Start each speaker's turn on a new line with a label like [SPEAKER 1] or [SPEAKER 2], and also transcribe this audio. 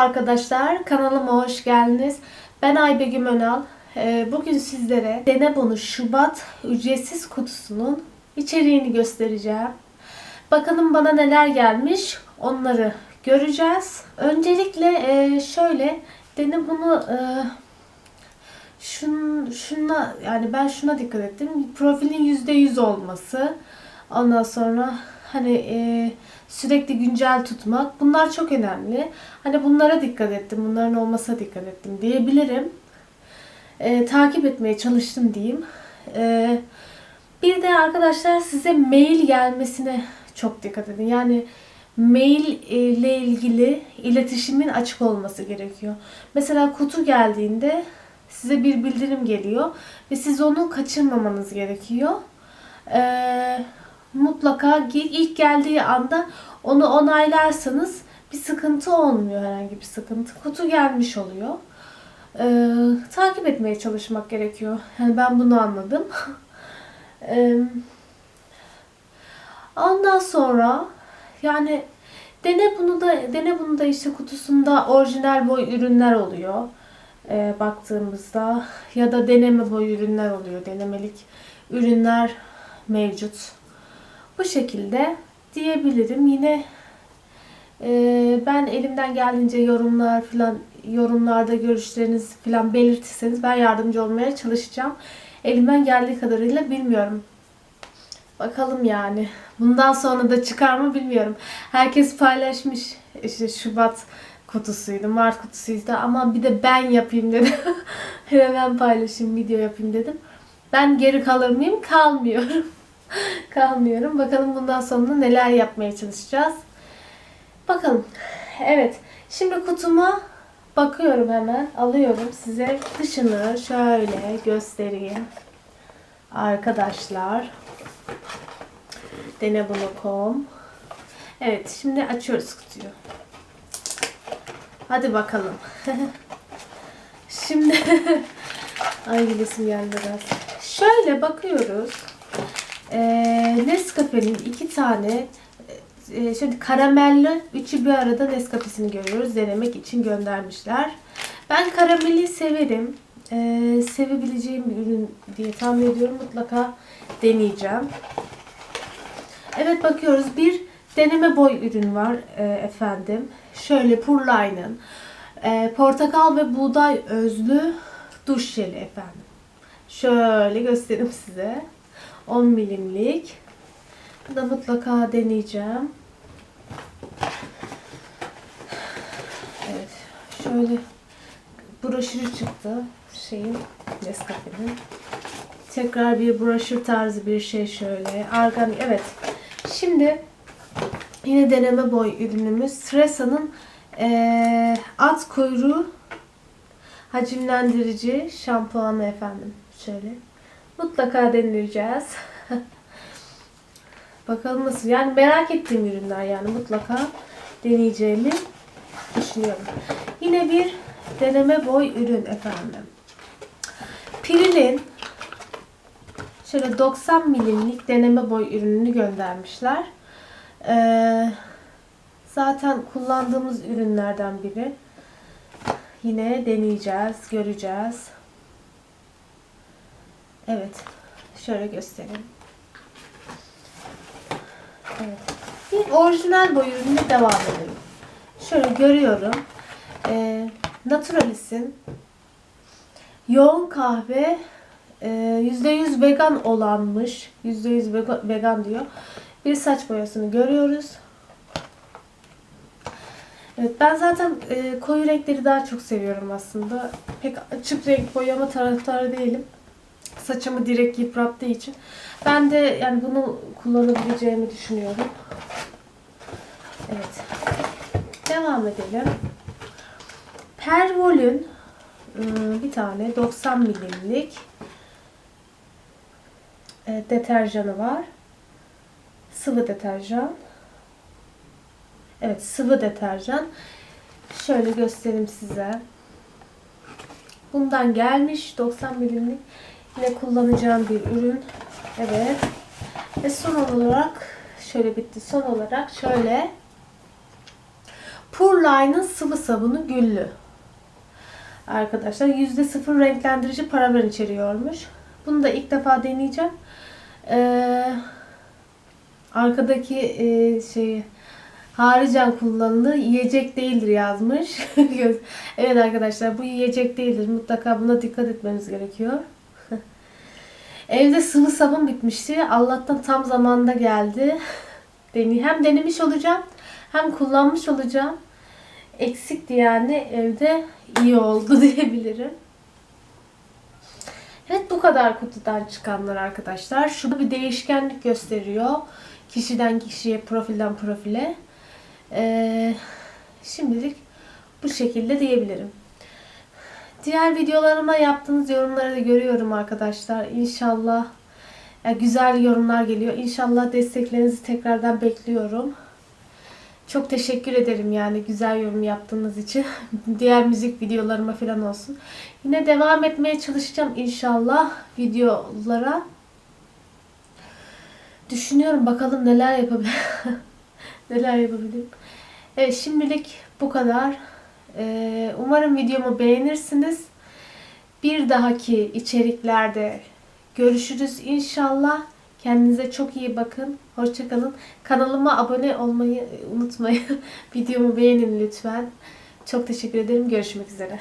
[SPEAKER 1] arkadaşlar, kanalıma hoş geldiniz. Ben Aybegüm Önal. Ee, Bugün sizlere Denebonu Şubat ücretsiz kutusunun içeriğini göstereceğim. Bakalım bana neler gelmiş, onları göreceğiz. Öncelikle e, şöyle Denebonu e, şun, şuna yani ben şuna dikkat ettim. Profilin %100 olması. Ondan sonra hani e, sürekli güncel tutmak. Bunlar çok önemli. Hani bunlara dikkat ettim. Bunların olmasına dikkat ettim diyebilirim. E, takip etmeye çalıştım diyeyim. E, bir de arkadaşlar size mail gelmesine çok dikkat edin. Yani mail ile ilgili iletişimin açık olması gerekiyor. Mesela kutu geldiğinde size bir bildirim geliyor ve siz onu kaçırmamanız gerekiyor. Ee, mutlaka ilk geldiği anda onu onaylarsanız bir sıkıntı olmuyor herhangi bir sıkıntı. Kutu gelmiş oluyor. Ee, takip etmeye çalışmak gerekiyor. Yani ben bunu anladım. Ee, ondan sonra yani dene bunu da dene bunu da işte kutusunda orijinal boy ürünler oluyor. Ee, baktığımızda ya da deneme boy ürünler oluyor. Denemelik ürünler mevcut. Bu şekilde diyebilirim. Yine e, ben elimden geldiğince yorumlar falan yorumlarda görüşleriniz falan belirtirseniz ben yardımcı olmaya çalışacağım. Elimden geldiği kadarıyla bilmiyorum. Bakalım yani. Bundan sonra da çıkar mı bilmiyorum. Herkes paylaşmış. İşte Şubat kutusuydu, Mart kutusuydu ama bir de ben yapayım dedim. Hemen paylaşayım, video yapayım dedim. Ben geri kalır mıyım? Kalmıyorum. Kalmıyorum. Bakalım bundan sonra neler yapmaya çalışacağız. Bakalım. Evet. Şimdi kutuma bakıyorum hemen. Alıyorum. Size dışını şöyle göstereyim. Arkadaşlar. Denebunu.com Evet. Şimdi açıyoruz kutuyu. Hadi bakalım. Şimdi ay gidesim geldi biraz. Şöyle bakıyoruz. Ee, Nescafe'nin iki tane e, şöyle karamelli üçü bir arada Nescafe'sini görüyoruz. Denemek için göndermişler. Ben karameli severim. Ee, sevebileceğim bir ürün diye tahmin ediyorum. Mutlaka deneyeceğim. Evet bakıyoruz. Bir deneme boy ürün var e, efendim. Şöyle Purline'ın e, portakal ve buğday özlü duş jeli efendim. Şöyle göstereyim size. 10 milimlik. Bu da mutlaka deneyeceğim. Evet. Şöyle broşürü çıktı. Şeyin Nescafe'nin. Tekrar bir broşür tarzı bir şey şöyle. Argan evet. Şimdi yine deneme boy ürünümüz. Stresa'nın eee, at kuyruğu hacimlendirici şampuanı efendim. Şöyle. Mutlaka deneyeceğiz. Bakalım nasıl. Yani merak ettiğim ürünler yani mutlaka deneyeceğimi düşünüyorum. Yine bir deneme boy ürün efendim. Piril'in şöyle 90 milimlik deneme boy ürününü göndermişler. Ee, zaten kullandığımız ürünlerden biri. Yine deneyeceğiz, göreceğiz. Evet. Şöyle göstereyim. Evet. Bir orijinal boy ürününe devam edelim. Şöyle görüyorum. Ee, Naturalis'in yoğun kahve e, %100 vegan olanmış. %100 vega- vegan diyor. Bir saç boyasını görüyoruz. Evet ben zaten e, koyu renkleri daha çok seviyorum aslında. Pek açık renk boyama taraftarı değilim. Saçımı direkt yıprattığı için. Ben de yani bunu kullanabileceğimi düşünüyorum. Evet. Devam edelim. Pervol'ün ıı, bir tane 90 milimlik e, deterjanı var. Sıvı deterjan. Evet sıvı deterjan. Şöyle göstereyim size. Bundan gelmiş 90 milimlik. Yine kullanacağım bir ürün. Evet. Ve son olarak şöyle bitti. Son olarak şöyle Purline'ın sıvı sabunu güllü. Arkadaşlar %0 renklendirici paraben içeriyormuş. Bunu da ilk defa deneyeceğim. Ee, arkadaki e, şeyi haricen kullanılı yiyecek değildir yazmış. evet arkadaşlar bu yiyecek değildir. Mutlaka buna dikkat etmemiz gerekiyor. Evde sıvı sabun bitmişti. Allah'tan tam zamanda geldi. Deney hem denemiş olacağım hem kullanmış olacağım. Eksikti yani evde iyi oldu diyebilirim. Evet bu kadar kutudan çıkanlar arkadaşlar. Şurada bir değişkenlik gösteriyor. Kişiden kişiye, profilden profile. Ee, şimdilik bu şekilde diyebilirim. Diğer videolarıma yaptığınız yorumları da görüyorum arkadaşlar. İnşallah ya güzel yorumlar geliyor. İnşallah desteklerinizi tekrardan bekliyorum. Çok teşekkür ederim yani güzel yorum yaptığınız için. Diğer müzik videolarıma falan olsun. Yine devam etmeye çalışacağım inşallah videolara. Düşünüyorum bakalım neler yapabilirim. neler yapabilirim. Evet şimdilik bu kadar. Ee, umarım videomu beğenirsiniz. Bir dahaki içeriklerde görüşürüz inşallah. Kendinize çok iyi bakın. Hoşçakalın. Kanalıma abone olmayı unutmayın. Videomu beğenin lütfen. Çok teşekkür ederim. Görüşmek üzere.